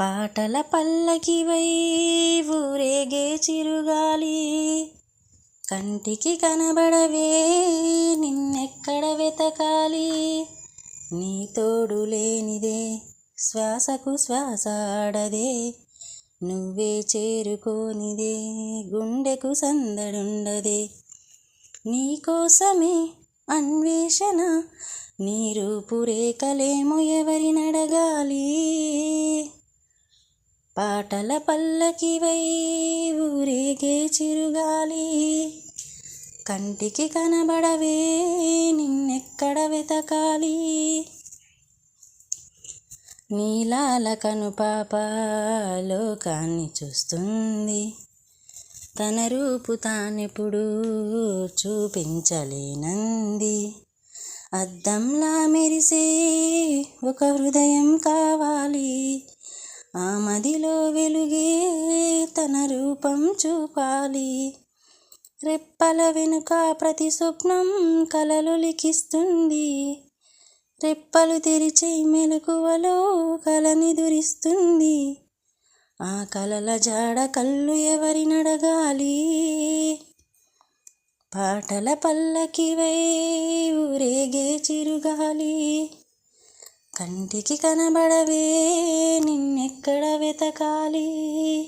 పాటల పల్లకివై ఊరేగే చిరుగాలి. కంటికి కనబడవే నిన్నెక్కడ వెతకాలి? నీ తోడు లేనిదే శ్వాసకు శ్వాస ఆడదే. నువ్వే చేరుకోనిదే గుండెకు సందడుండదే. నీకోసమే అన్వేషణ నీ రూపురేఖలేమో ఎవరినడగాలి? పాటల పల్లకివై ఊరేగే చిరుగాలి. కంటికి కనబడవే నిన్నెక్కడ వెతకాలి? నీలాల కనుపాప లోకాన్ని చూస్తుంది. తన రూపు తానెప్పుడు చూపించలేనంది. అద్దంలా మెరిసే ఒక హృదయం కావాలి. ఆ మదిలో వెలుగే తన రూపం చూపాలి. రెప్పల వెనుక ప్రతి స్వప్నం కలలు లిఖిస్తుంది. రెప్పలు తెరిచే మెలకువలో కలని దురిస్తుంది ఆ కలల జాడ కళ్ళు ఎవరినడగాలి? పాటల పల్లకివై ఊరేగే చిరుగాలి. కంటికి కనబడవే నిన్నెక్కడ వెతకాలి